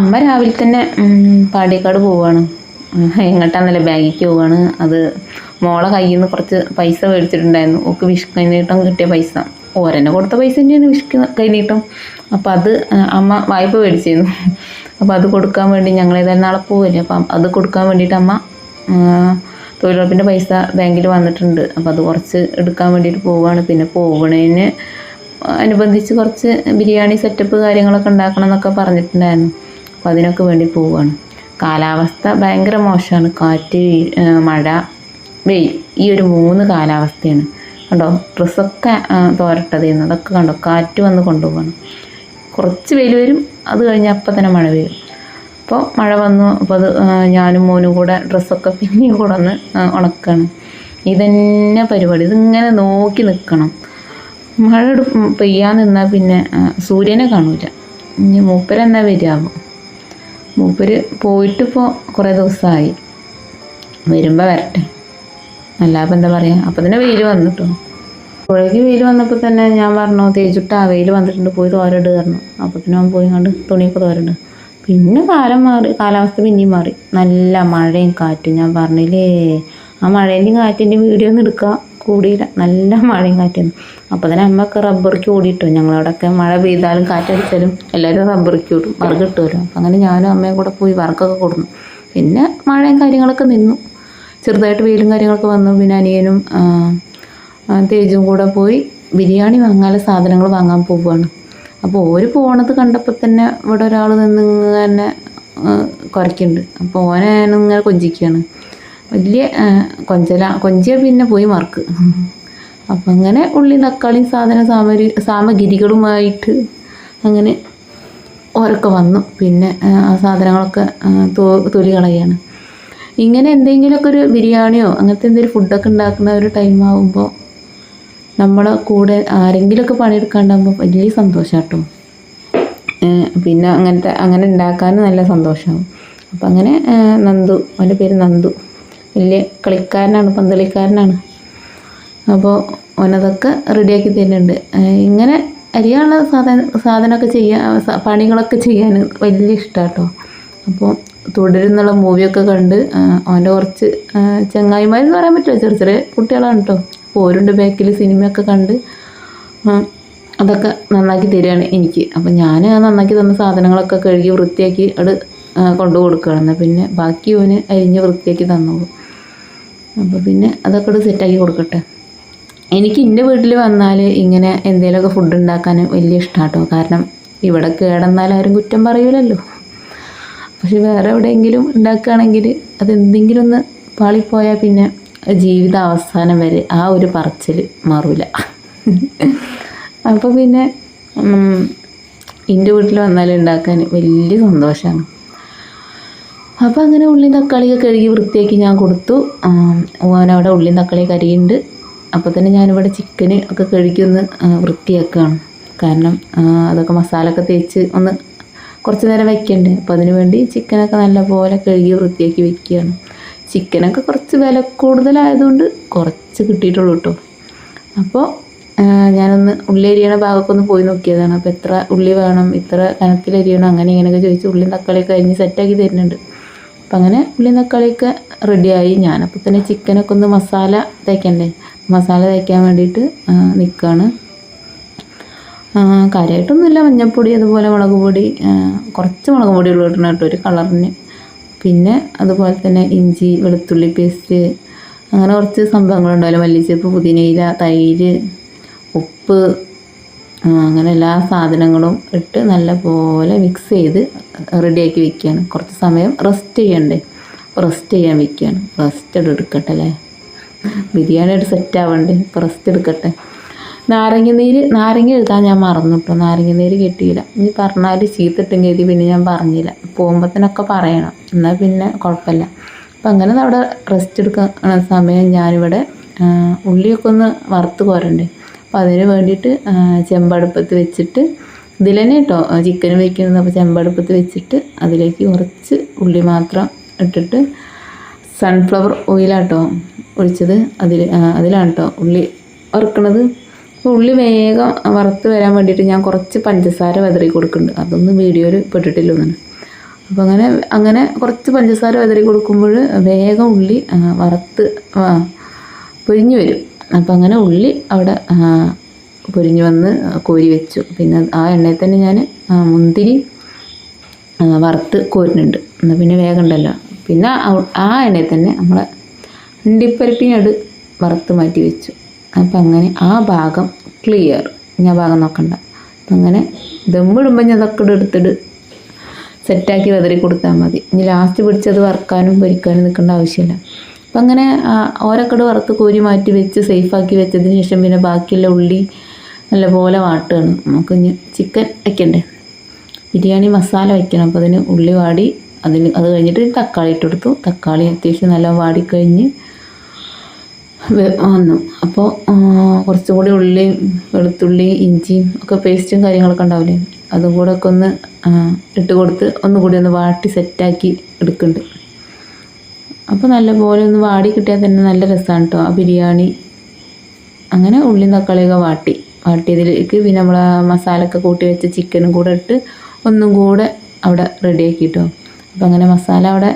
അമ്മ രാവിലെ തന്നെ പാടിയക്കാട് പോവാണ്. എങ്ങോട്ടാന്നല്ല ബാങ്കിക്ക് പോവാണ്. അത് മോളെ കയ്യിൽ നിന്ന് കുറച്ച് പൈസ മേടിച്ചിട്ടുണ്ടായിരുന്നു. ഓക്ക് വിഷ് കൈനീട്ടം കിട്ടിയ പൈസ. ഓരന്നെ കൊടുത്ത പൈസ തന്നെയാണ് വിഷ് കൈനീട്ടം. അപ്പോൾ അത് അമ്മ വായ്പ മേടിച്ചിരുന്നു അപ്പോൾ അത് കൊടുക്കാൻ വേണ്ടി ഞങ്ങൾ ഏതായാലും നാളെ പോവില്ലേ. അപ്പം അത് കൊടുക്കാൻ വേണ്ടിയിട്ട് അമ്മ തൊഴിലുറപ്പിന്റെ പൈസ ബാങ്കിൽ വന്നിട്ടുണ്ട്. അപ്പോൾ അത് കുറച്ച് എടുക്കാൻ വേണ്ടിയിട്ട് പോവുകയാണ് പിന്നെ പോകുന്നതിന് അനുബന്ധിച്ച് കുറച്ച് ബിരിയാണി സെറ്റപ്പ് കാര്യങ്ങളൊക്കെ ഉണ്ടാക്കണം എന്നൊക്കെ പറഞ്ഞിട്ടുണ്ടായിരുന്നു. അപ്പോൾ അതിനൊക്കെ വേണ്ടി പോവുകയാണ് കാലാവസ്ഥ ഭയങ്കര മോശമാണ്. കാറ്റ് മഴ വെയിൽ ഈ ഒരു മൂന്ന് കാലാവസ്ഥയാണ്. കണ്ടോ? ഡ്രസ്സൊക്കെ തോരട്ടതേന്ന്. അതൊക്കെ കണ്ടോ? കാറ്റ് വന്ന് കൊണ്ടുപോകണം കുറച്ച് വെയിൽ വരും അത് കഴിഞ്ഞ് അപ്പം തന്നെ മഴ പെയ്യും. അപ്പോൾ മഴ വന്നു അപ്പോൾ അത് ഞാനും മോനും കൂടെ ഡ്രസ്സൊക്കെ പിന്നെയും കൂടെ ഒന്ന് ഉണക്കാണ്. ഇതന്നെ പരിപാടി. ഇതിങ്ങനെ നോക്കി നിൽക്കണം മഴ പെയ്യാൻ നിന്നാൽ പിന്നെ സൂര്യനെ കാണൂല. ഇനി മൂപ്പരെന്നാ വരികയാവും മൂപ്പര് പോയിട്ടിപ്പോൾ കുറേ ദിവസമായി വരുമ്പോൾ വരട്ടെ. അല്ലാപ്പം എന്താ പറയുക അപ്പം തന്നെ വെയിൽ വന്നിട്ടോ. പുഴയ്ക്ക് വെയിൽ വന്നപ്പോൾ തന്നെ ഞാൻ പറഞ്ഞു തേച്ചിട്ട് ആ വെയിൽ വന്നിട്ടുണ്ട് പോയി തോരട് പറഞ്ഞു. അപ്പം തന്നെ അവൻ പോയി കണ്ട് തുണിയൊക്കെ തോരണ്ട് പിന്നെ കാലം മാറി കാലാവസ്ഥ പിന്നെയും മാറി. നല്ല മഴയും കാറ്റും. ഞാൻ പറഞ്ഞില്ലേ ആ മഴേന്റെയും കാറ്റിന്റെയും വീഡിയോ ഒന്നും എടുക്കാൻ കൂടിയില്ല നല്ല മഴയും കാറ്റും. അപ്പോൾ തന്നെ അമ്മയൊക്കെ റബ്ബറിക്ക് ഓടിയിട്ടു ഞങ്ങളവിടെയൊക്കെ മഴ പെയ്താലും കാറ്റടിച്ചാലും എല്ലാവരും റബ്ബറിക്ക് ഓടും വറുക് കിട്ടുമല്ലോ അപ്പം അങ്ങനെ ഞാനും അമ്മയും കൂടെ പോയി വറുക്കൊക്കെ കൊടുന്നു. പിന്നെ മഴയും കാര്യങ്ങളൊക്കെ നിന്നു. ചെറുതായിട്ട് വെയിലും കാര്യങ്ങളൊക്കെ വന്നു. പിന്നെ അനിയനും തേജും കൂടെ പോയി ബിരിയാണി വാങ്ങാനുള്ള സാധനങ്ങൾ വാങ്ങാൻ പോവുകയാണ്. അപ്പോൾ ഓര് പോണത് കണ്ടപ്പോൾ തന്നെ ഇവിടെ ഒരാൾ നിന്ന് ഇങ്ങനെ കുറയ്ക്കുന്നുണ്ട് അപ്പോൾ ഓനെ ഇങ്ങനെ കൊഞ്ചിക്കുകയാണ്. വലിയ കൊഞ്ചല കൊഞ്ചിയ പിന്നെ പോയി മറക്ക്. അപ്പം അങ്ങനെ ഉള്ളി തക്കാളി സാധന സാമഗ്രി സാമഗ്രികളുമായിട്ട് അങ്ങനെ ഓരൊക്കെ വന്നു. പിന്നെ ആ, സാധനങ്ങളൊക്കെ തോ തൊലി കളയാണ്. ഇങ്ങനെ എന്തെങ്കിലുമൊക്കെ ഒരു ബിരിയാണിയോ അങ്ങനത്തെ എന്തെങ്കിലും ഫുഡൊക്കെ ഉണ്ടാക്കുന്ന ഒരു ടൈം ആകുമ്പോൾ നമ്മളെ കൂടെ ആരെങ്കിലുമൊക്കെ പണിയെടുക്കാണ്ടാകുമ്പോൾ വലിയ സന്തോഷം കേട്ടോ പിന്നെ അങ്ങനത്തെ അങ്ങനെ ഉണ്ടാക്കാനും നല്ല സന്തോഷമാകും അപ്പം അങ്ങനെ നന്ദു അവന്റെ പേര് നന്ദു. വലിയ കളിക്കാരനാണ് പന്തളിക്കാരനാണ്. അപ്പോൾ ഓനതൊക്കെ റെഡിയാക്കി തരുന്നുണ്ട്. ഇങ്ങനെ അരിയാനുള്ള സാധന സാധനമൊക്കെ ചെയ്യാൻ പണികളൊക്കെ ചെയ്യാൻ വലിയ ഇഷ്ടമാട്ടോ അപ്പോൾ തുടരുന്നുള്ള മൂവിയൊക്കെ കണ്ട് അവന്റെ കുറച്ച് ചങ്ങായിമാരെന്ന് പറയാൻ പറ്റില്ല ചെറിയ ചെറിയ കുട്ടികളാണ് കേട്ടോ അപ്പോൾ ഓരോണ്ട് ബാക്കിൽ സിനിമയൊക്കെ കണ്ട് അതൊക്കെ നന്നാക്കി തരികയാണ് എനിക്ക്. അപ്പോൾ ഞാൻ നന്നാക്കി തന്ന സാധനങ്ങളൊക്കെ കഴുകി വൃത്തിയാക്കി അത് കൊണ്ടു കൊടുക്കുകയാണ് പിന്നെ ബാക്കി ഓന് അരിഞ്ഞ് വൃത്തിയാക്കി തന്നോളൂ. അപ്പോൾ പിന്നെ അതൊക്കെ ഇവിടെ സെറ്റാക്കി കൊടുക്കട്ടെ. എനിക്ക് എന്റെ വീട്ടിൽ വന്നാൽ ഇങ്ങനെ എന്തെങ്കിലുമൊക്കെ ഫുഡ് ഉണ്ടാക്കാൻ വലിയ ഇഷ്ടമാട്ടോ കാരണം ഇവിടെ കേടന്നാൽ ആരും കുറ്റം പറയില്ലല്ലോ പക്ഷെ വേറെ എവിടെയെങ്കിലും ഉണ്ടാക്കുകയാണെങ്കിൽ അതെന്തെങ്കിലും ഒന്ന് പാളിപ്പോയാൽ പിന്നെ ജീവിത അവസാനം വരെ ആ ഒരു പറച്ചിൽ മാറൂല. അപ്പോൾ പിന്നെ എന്റെ വീട്ടിൽ വന്നാൽ ഉണ്ടാക്കാൻ വലിയ സന്തോഷമാണ് അപ്പോൾ അങ്ങനെ ഉള്ളി തക്കാളിയൊക്കെ കഴുകി വൃത്തിയാക്കി ഞാൻ കൊടുത്തു. ഓനവിടെ ഉള്ളിയും തക്കാളി കരിയുണ്ട് അപ്പോൾ തന്നെ ഞാനിവിടെ ചിക്കൻ ഒക്കെ കഴുകി ഒന്ന് വൃത്തിയാക്കുകയാണ് കാരണം അതൊക്കെ മസാല ഒക്കെ തേച്ച് ഒന്ന് കുറച്ച് നേരം വയ്ക്കണ്ടേ അപ്പോൾ അതിന് വേണ്ടി ചിക്കനൊക്കെ നല്ലപോലെ കഴുകി വൃത്തിയാക്കി വെക്കുകയാണ്. ചിക്കനൊക്കെ കുറച്ച് വില കൂടുതലായതുകൊണ്ട് കുറച്ച് കിട്ടിയിട്ടുള്ളൂ കേട്ടോ അപ്പോൾ ഞാനൊന്ന് ഉള്ളി അരിയണ ഭാഗമൊക്കെ ഒന്ന് പോയി നോക്കിയതാണ്. അപ്പോൾ എത്ര ഉള്ളി വേണം ഇത്ര കനത്തിൽ അരിയണം അങ്ങനെ ഇങ്ങനെയൊക്കെ ചോദിച്ച് ഉള്ളിയും തക്കാളിയൊക്കെ അരിഞ്ഞ് സെറ്റാക്കി തരുന്നുണ്ട്. അപ്പം അങ്ങനെ ഉള്ളി തക്കാളിയൊക്കെ റെഡിയായി ഞാനപ്പോൾ തന്നെ ചിക്കനൊക്കെ ഒന്ന് മസാല തേക്കണ്ടേ? മസാല തേക്കാൻ വേണ്ടിയിട്ട് നിൽക്കുകയാണ് കാര്യമായിട്ടൊന്നുമില്ല മഞ്ഞൾപ്പൊടി അതുപോലെ മുളക് പൊടി കുറച്ച് മുളക് പൊടി ഇടണം കേട്ടോ ഒരു കളറിന്. പിന്നെ അതുപോലെ തന്നെ ഇഞ്ചി വെളുത്തുള്ളി പേസ്റ്റ് അങ്ങനെ കുറച്ച് സംഭവങ്ങളുണ്ടാവില്ല? മല്ലിച്ചപ്പ് പുതിനയില തൈര് ഉപ്പ് അങ്ങനെ എല്ലാ സാധനങ്ങളും ഇട്ട് നല്ലപോലെ മിക്സ് ചെയ്ത് റെഡിയാക്കി വെക്കുകയാണ് കുറച്ച് സമയം റെസ്റ്റ് ചെയ്യണ്ടേ? റെസ്റ്റ് ചെയ്യാൻ വെക്കുകയാണ് റെസ്റ്റ് എടുക്കട്ടെ അല്ലേ? ബിരിയാണി ആയിട്ട് സെറ്റ് ആവണ്ടേ? ഇപ്പോൾ റെസ്റ്റ് എടുക്കട്ടെ. നാരങ്ങ നീര് നാരങ്ങ എഴുതാൻ ഞാൻ മറന്നു കേട്ടോ നാരങ്ങ നീര് കിട്ടിയില്ല. ഇനി പറഞ്ഞാൽ ചീത്തിട്ടും കരുതി പിന്നെ ഞാൻ പറഞ്ഞില്ല. പോകുമ്പോഴത്തേനൊക്കെ പറയണം. എന്നാൽ പിന്നെ കുഴപ്പമില്ല. അപ്പം അങ്ങനെ അവിടെ റെസ്റ്റ് എടുക്കുന്ന സമയം ഞാനിവിടെ ഉള്ളിയൊക്കെ ഒന്ന് വറുത്ത് കോരണ്ടേ? അപ്പോൾ അതിന് വേണ്ടിയിട്ട് ചെമ്പടുപ്പത്ത് വെച്ചിട്ട് ഇതിൽ തന്നെ കേട്ടോ ചിക്കൻ വെക്കുന്നത് അപ്പോൾ ചെമ്പടുപ്പത്ത് വെച്ചിട്ട് അതിലേക്ക് കുറച്ച് ഉള്ളി മാത്രം ഇട്ടിട്ട് സൺഫ്ലവർ ഓയിലാട്ടോ ഒഴിച്ചത്. അതിൽ അതിലാണ് കേട്ടോ ഉള്ളി വറുക്കണത്. അപ്പോൾ ഉള്ളി വേഗം വറുത്ത് വരാൻ വേണ്ടിയിട്ട് ഞാൻ കുറച്ച് പഞ്ചസാര വെതറി കൊടുക്കുന്നുണ്ട്. അതൊന്നും വീഡിയോയിൽ പെട്ടിട്ടില്ല ഒന്നും. അപ്പോൾ അങ്ങനെ അങ്ങനെ കുറച്ച് പഞ്ചസാര വെതറി കൊടുക്കുമ്പോൾ വേഗം ഉള്ളി വറുത്ത് പൊരിഞ്ഞു വരും. അപ്പോൾ അങ്ങനെ ഉള്ളി അവിടെ പൊരിഞ്ഞു വന്ന് കോരി വെച്ചു. പിന്നെ ആ എണ്ണയിൽ തന്നെ ഞാൻ മുന്തിരി വറുത്ത് കോരുന്നുണ്ട്. എന്നാൽ പിന്നെ വേഗം ഉണ്ടല്ലോ. പിന്നെ ആ- എണ്ണയിൽ തന്നെ നമ്മളെ അണ്ടിപ്പരിപ്പിനട് വറുത്ത് മാറ്റി വെച്ചു. അപ്പം അങ്ങനെ ആ ഭാഗം ക്ലിയർ ഞാൻ ഭാഗം നോക്കണ്ട. അപ്പം അങ്ങനെ ദമ്മിടുമ്പോൾ ഞാൻ അതൊക്കെ എടുത്തിട്ട് സെറ്റാക്കി വെതറി കൊടുത്താൽ മതി. ഇനി ലാസ്റ്റ് പിടിച്ചത് വറുക്കാനും പൊരിക്കാനും നിൽക്കേണ്ട ആവശ്യമില്ല. അപ്പം അങ്ങനെ ഓരക്കട് വറുത്ത് കോരി മാറ്റി വെച്ച് സേഫാക്കി വെച്ചതിന് ശേഷം പിന്നെ ബാക്കിയുള്ള ഉള്ളി നല്ലപോലെ വാട്ടുകയാണ്. നമുക്ക് ചിക്കൻ വയ്ക്കണ്ടേ ബിരിയാണി മസാല വയ്ക്കണം അപ്പോൾ അതിന് ഉള്ളി വാടി അതിന് അത് കഴിഞ്ഞിട്ട് തക്കാളി ഇട്ട് കൊടുത്തു. തക്കാളി അത്യാവശ്യം നല്ല വാടിക്കഴിഞ്ഞ് വന്നു. അപ്പോൾ കുറച്ചും കൂടി ഉള്ളിയും വെളുത്തുള്ളി ഇഞ്ചിയും ഒക്കെ പേസ്റ്റും കാര്യങ്ങളൊക്കെ ഉണ്ടാവില്ലേ? അതും കൂടെ ഒക്കെ ഒന്ന് ഇട്ട് കൊടുത്ത് ഒന്നുകൂടി ഒന്ന് വാട്ടി സെറ്റാക്കി എടുക്കുന്നുണ്ട്. അപ്പോൾ നല്ലപോലെ ഒന്ന് വാടി കിട്ടിയാൽ തന്നെ നല്ല രസമാണ് കേട്ടോ ആ ബിരിയാണി. അങ്ങനെ ഉള്ളിയും തക്കാളിയൊക്കെ വാട്ടി. വാട്ടിയതിലേക്ക് പിന്നെ നമ്മൾ മസാലയൊക്കെ കൂട്ടി വെച്ച ചിക്കനും കൂടെ ഇട്ട് ഒന്നും കൂടെ അവിടെ റെഡിയാക്കി കേട്ടോ അപ്പോൾ അങ്ങനെ മസാല അവിടെ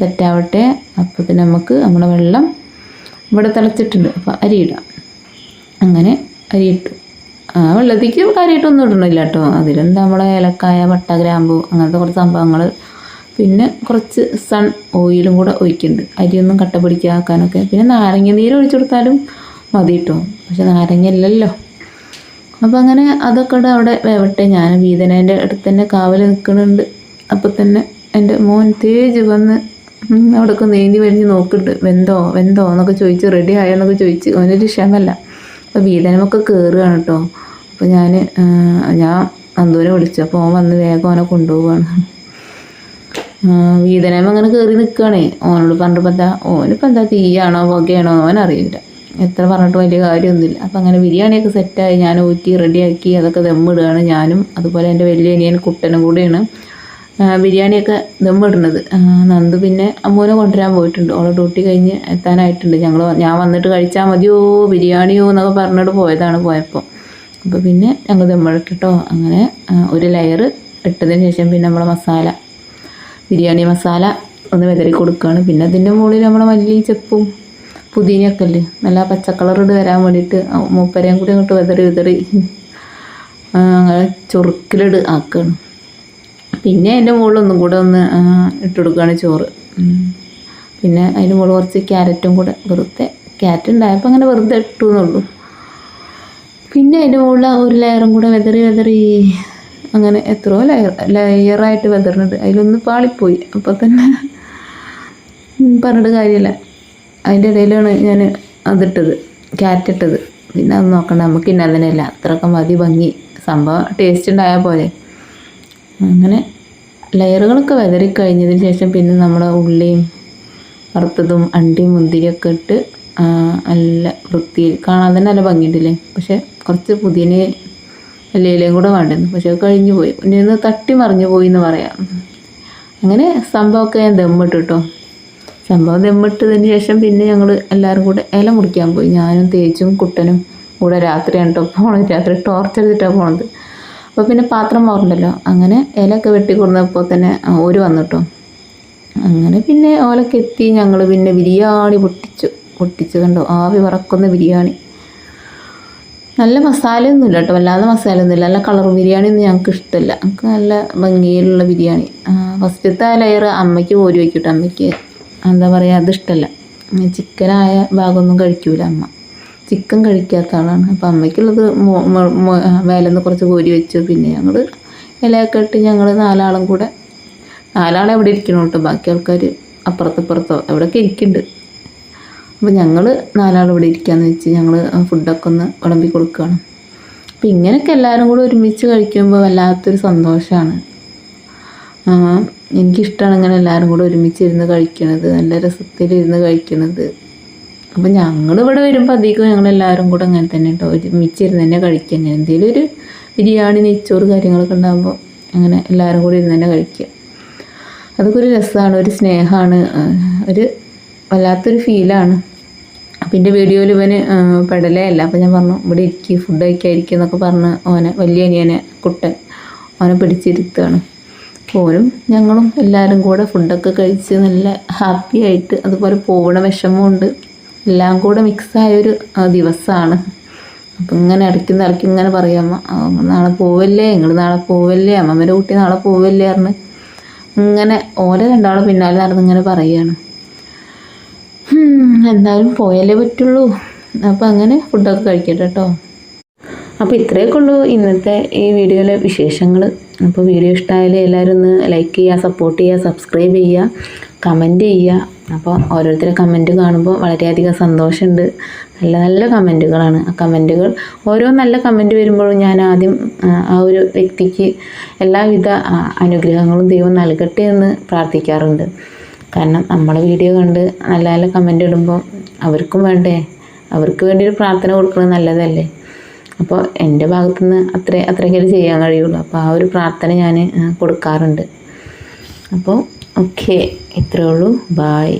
സെറ്റ് ആവട്ടെ. അപ്പോൾ പിന്നെ നമുക്ക് നമ്മുടെ വെള്ളം ഇവിടെ തിളച്ചിട്ടുണ്ട്. അപ്പോൾ അരി ഇടാം അങ്ങനെ അരി ഇട്ടു ആ വെള്ളത്തേക്ക് കാര്യമായിട്ടൊന്നും ഇടണില്ല കേട്ടോ അതിലെന്താ നമ്മളെ ഏലക്കായ പട്ട ഗ്രാമ്പു അങ്ങനത്തെ കുറച്ച് സംഭവങ്ങൾ പിന്നെ കുറച്ച് സൺ ഓയിലും കൂടെ ഒഴിക്കുന്നുണ്ട്. അരിയൊന്നും കട്ട പിടിക്കാക്കാനൊക്കെ. പിന്നെ നാരങ്ങ നീര് ഒഴിച്ചു കൊടുത്താലും മതി കേട്ടോ പക്ഷെ നാരങ്ങ ഇല്ലല്ലോ. അപ്പോൾ അങ്ങനെ അതൊക്കെ അവിടെ വേവട്ടെ. ഞാൻ വീതനേന്റെ അടുത്ത് തന്നെ കാവൽ നിൽക്കുന്നുണ്ട്. അപ്പോൾ തന്നെ എന്റെ മോൻ തേജ് വന്ന് അവിടെയൊക്കെ നീന്തി വലിഞ്ഞ് നോക്കുന്നുണ്ട്. വെന്തോ വെന്തോ എന്നൊക്കെ ചോദിച്ച് റെഡി ആയോ എന്നൊക്കെ ചോദിച്ച്. അവനൊരു ക്ഷമല്ല. അപ്പോൾ വീതനമൊക്കെ കയറുകയാണ് കേട്ടോ അപ്പോൾ ഞാൻ ഞാൻ അന്തൂരെ വിളിച്ചു. അപ്പോൾ ഓൻ വന്ന് വേഗം അവനെ കൊണ്ടുപോവാണ്. വീതനയം അങ്ങനെ കയറി നിൽക്കുകയാണേ ഓനോട് പറഞ്ഞപ്പോൾ എന്താ ഓനിപ്പോൾ എന്താ തീയാണോ പുകയാണോ ഓൻ അറിയില്ല. എത്ര പറഞ്ഞിട്ട് വലിയ കാര്യമൊന്നുമില്ല. അപ്പം അങ്ങനെ ബിരിയാണിയൊക്കെ സെറ്റായി ഞാൻ ഊറ്റി റെഡിയാക്കി അതൊക്കെ ദമ്മിടുകയാണ് ഞാനും അതുപോലെ എന്റെ വലിയ അനിയൻ കുട്ടനും കൂടെയാണ് ബിരിയാണിയൊക്കെ ദമ്മിടുന്നത്. നന്ദു പിന്നെ അമ്മൂനെ കൊണ്ടുവരാൻ പോയിട്ടുണ്ട്. ഓളെ ഡ്യൂട്ടി കഴിഞ്ഞ് എത്താനായിട്ടുണ്ട്. ഞങ്ങൾ ഞാൻ വന്നിട്ട് കഴിച്ചാൽ മതിയോ ബിരിയാണിയോ എന്നൊക്കെ പറഞ്ഞിട്ട് പോയതാണ് പോയപ്പോൾ അപ്പോൾ പിന്നെ ഞങ്ങൾ ദമ്മിടട്ടോ അങ്ങനെ ഒരു ലെയർ ഇട്ടതിന് ശേഷം പിന്നെ നമ്മളെ മസാല ബിരിയാണി മസാല ഒന്ന് വിതറി കൊടുക്കുകയാണ് പിന്നെ അതിന്റെ മുകളിൽ നമ്മൾ മല്ലി ചെപ്പും പുതിനയൊക്കെ അല്ലേ നല്ല പച്ചക്കളറിട്ട് വരാൻ വേണ്ടിയിട്ട് മൂപ്പരയും കൂടി അങ്ങോട്ട് വിതറി വിതറി അങ്ങനെ ചൊറുക്കിലിട് ആക്കുകയാണ് പിന്നെ അതിന്റെ മുകളിൽ ഒന്നും കൂടെ ഒന്ന് ഇട്ട് കൊടുക്കുകയാണ് ചോറ്. പിന്നെ അതിന്റെ മുകളിൽ കുറച്ച് ക്യാരറ്റും കൂടെ വെറുതെ ക്യാരറ്റ് ഉണ്ടായപ്പോൾ അങ്ങനെ വെറുതെ ഇട്ടു എന്നുള്ളൂ പിന്നെ അതിന്റെ മുകളിൽ ഒരു ലെയറും കൂടെ വെതറി വെതറി അങ്ങനെ എത്രയോ ലെയർ ലെയറായിട്ട് വെതറിനുണ്ട് അതിലൊന്ന് പാളിപ്പോയി. അപ്പോൾ തന്നെ പറഞ്ഞിട്ട് കാര്യമില്ല. അതിന്റെ ഇടയിലാണ് ഞാൻ അതിട്ടത് ക്യാരറ്റ് ഇട്ടത്. പിന്നെ അത് നോക്കണ്ട നമുക്ക് ഇന്ന തന്നെയല്ല അത്രയൊക്കെ മതി ഭംഗി. സംഭവം ടേസ്റ്റ് ഉണ്ടായാൽ പോലെ അങ്ങനെ ലെയറുകളൊക്കെ വിതറി കഴിഞ്ഞതിന് ശേഷം പിന്നെ നമ്മൾ ഉള്ളിയും വറുത്തതും അണ്ടിയും മുന്തിരിയൊക്കെ ഇട്ട് നല്ല വൃത്തിയിൽ കാണാൻ തന്നെ നല്ല ഭംഗിയുണ്ടല്ലേ? പക്ഷേ കുറച്ച് പുതിന ഇലയിലയും കൂടെ വേണ്ടിരുന്നു പക്ഷെ അത് കഴിഞ്ഞു പോയി. പിന്നെ ഒന്ന് തട്ടി മറിഞ്ഞു പോയി എന്ന് പറയാം. അങ്ങനെ സംഭവമൊക്കെ ഞാൻ ദമ്മിട്ടു കേട്ടോ സംഭവം ദമ്മിട്ടതിന് ശേഷം പിന്നെ ഞങ്ങൾ എല്ലാവരും കൂടെ ഇല മുറിക്കാൻ പോയി. ഞാനും തേച്ചും കുട്ടനും കൂടെ രാത്രിയാണ് കേട്ടോ പോണത്. രാത്രി ടോർച്ച് എടുത്തിട്ടാണ് പോണത്. അപ്പോൾ പിന്നെ പാത്രം മാറുണ്ടല്ലോ. അങ്ങനെ ഇലയൊക്കെ വെട്ടിക്കൊടുന്നപ്പോൾ തന്നെ ഓര് വന്നു കേട്ടോ അങ്ങനെ പിന്നെ ഓലൊക്കെ എത്തി. ഞങ്ങൾ പിന്നെ ബിരിയാണി പൊട്ടിച്ചു. പൊട്ടിച്ചു കണ്ടോ? ആവി വറക്കുന്ന ബിരിയാണി. നല്ല മസാലയൊന്നുമില്ല കേട്ടോ. വല്ലാതെ മസാലയൊന്നുമില്ല. നല്ല കളർ ബിരിയാണി ഒന്നും ഞങ്ങൾക്ക് ഇഷ്ടമല്ല. ഞങ്ങൾക്ക് നല്ല ഭംഗിയിലുള്ള ബിരിയാണി. ഫസ്റ്റത്തെ ലെയർ അമ്മയ്ക്ക് ഓരി വയ്ക്കട്ടെ അമ്മയ്ക്ക് എന്താ പറയുക അത് ഇഷ്ടമല്ല. ചിക്കനായ ഭാഗമൊന്നും കഴിക്കൂല അമ്മ. ചിക്കൻ കഴിക്കാത്ത ആളാണ്. അപ്പോൾ അമ്മയ്ക്കുള്ളത് മേലെന്ന് കുറച്ച് കോരി വെച്ചു. പിന്നെ ഞങ്ങൾ ഇലയൊക്കെ ഇട്ട് ഞങ്ങൾ നാലാളും കൂടെ നാലാളെ എവിടെ ഇരിക്കണം കേട്ടോ. ബാക്കി ആൾക്കാർ അപ്പുറത്തപ്പുറത്തോ എവിടെയൊക്കെ ഇരിക്കുന്നുണ്ട് അപ്പോൾ ഞങ്ങൾ നാലാൾ ഇവിടെ ഇരിക്കാന്ന് വെച്ച് ഞങ്ങൾ ഫുഡൊക്കെ ഒന്ന് വിളമ്പി കൊടുക്കുകയാണ് അപ്പോൾ ഇങ്ങനെയൊക്കെ എല്ലാവരും കൂടെ ഒരുമിച്ച് കഴിക്കുമ്പോൾ വല്ലാത്തൊരു സന്തോഷമാണ് എനിക്കിഷ്ടമാണ് ഇങ്ങനെ എല്ലാവരും കൂടെ ഒരുമിച്ച് ഇരുന്ന് കഴിക്കണത് നല്ല രസത്തിലിരുന്ന് കഴിക്കണത്. അപ്പം ഞങ്ങൾ ഇവിടെ വരുമ്പോൾ അധികം ഞങ്ങൾ എല്ലാവരും കൂടെ അങ്ങനെ തന്നെ കേട്ടോ ഒരുമിച്ച് ഇരുന്ന് തന്നെ കഴിക്കുക അങ്ങനെ എന്തെങ്കിലും ഒരു ബിരിയാണി നെയ്ച്ചോറ് കാര്യങ്ങളൊക്കെ ഉണ്ടാകുമ്പോൾ അങ്ങനെ എല്ലാവരും കൂടി ഇരുന്ന് തന്നെ കഴിക്കുക അതൊക്കെ ഒരു രസമാണ് ഒരു സ്നേഹമാണ് ഒരു വല്ലാത്തൊരു ഫീലാണ്. അപ്പം എന്റെ വീഡിയോയിൽ ഇവന് പെടലയല്ല. പെടലേ അല്ല അപ്പം ഞാൻ പറഞ്ഞു ഇവിടെ ഇരിക്കുക ഫുഡ് കഴിക്കാതിരിക്കുക എന്നൊക്കെ പറഞ്ഞ് ഓനെ വലിയ അനിയനെ കുട്ടൻ ഓനെ പിടിച്ചിരുത്തുകയാണ് പോലും ഞങ്ങളും എല്ലാവരും കൂടെ ഫുഡൊക്കെ കഴിച്ച് നല്ല ഹാപ്പി ആയിട്ട് അതുപോലെ പോകണ വിഷമമുണ്ട് എല്ലാം കൂടെ മിക്സായൊരു ദിവസമാണ് അപ്പം ഇങ്ങനെ ഇടയ്ക്ക് നിറയ്ക്കും ഇങ്ങനെ പറയാം അമ്മ നാളെ പോവല്ലേ? നിങ്ങൾ നാളെ പോവല്ലേ? അമ്മമ്മേന്റെ കുട്ടി നാളെ പോവല്ലേ? പറഞ്ഞ് ഇങ്ങനെ ഓരോ രണ്ടാളും പിന്നാലെ നടന്ന് ഇങ്ങനെ പറയുകയാണ് എന്തായാലും പോയാലേ പറ്റുള്ളൂ. അപ്പം അങ്ങനെ ഫുഡൊക്കെ കഴിക്കട്ടെ കേട്ടോ അപ്പോൾ ഇത്രയൊക്കെ ഉള്ളൂ ഇന്നത്തെ ഈ വീഡിയോയിലെ വിശേഷങ്ങൾ അപ്പോൾ വീഡിയോ ഇഷ്ടമായാലും എല്ലാവരും ഒന്ന് ലൈക്ക് ചെയ്യുക സപ്പോർട്ട് ചെയ്യുക സബ്സ്ക്രൈബ് ചെയ്യുക കമന്റ് ചെയ്യുക. അപ്പോൾ ഓരോരുത്തരെ കമന്റ് കാണുമ്പോൾ വളരെയധികം സന്തോഷമുണ്ട് നല്ല നല്ല കമന്റുകളാണ് ആ കമന്റുകൾ ഓരോ നല്ല കമന്റ് വരുമ്പോഴും ഞാൻ ആദ്യം ആ, ഒരു വ്യക്തിക്ക് എല്ലാവിധ അനുഗ്രഹങ്ങളും ദൈവം നൽകട്ടെ എന്ന് പ്രാർത്ഥിക്കാറുണ്ട്. കാരണം നമ്മൾ വീഡിയോ കണ്ട് നല്ല നല്ല കമന്റ് ഇടുമ്പോൾ അവർക്കും വേണ്ടേ? അവർക്ക് വേണ്ടി ഒരു പ്രാർത്ഥന കൊടുക്കുന്നത് നല്ലതല്ലേ? അപ്പോൾ എന്റെ ഭാഗത്തുനിന്ന് അത്ര അത്രയ്ക്കേ ചെയ്യാൻ കഴിയുള്ളൂ. അപ്പോൾ ആ ഒരു പ്രാർത്ഥന ഞാൻ കൊടുക്കാറുണ്ട്. അപ്പോൾ ഓക്കെ ഇത്രയേ ഉള്ളൂ. ബായ്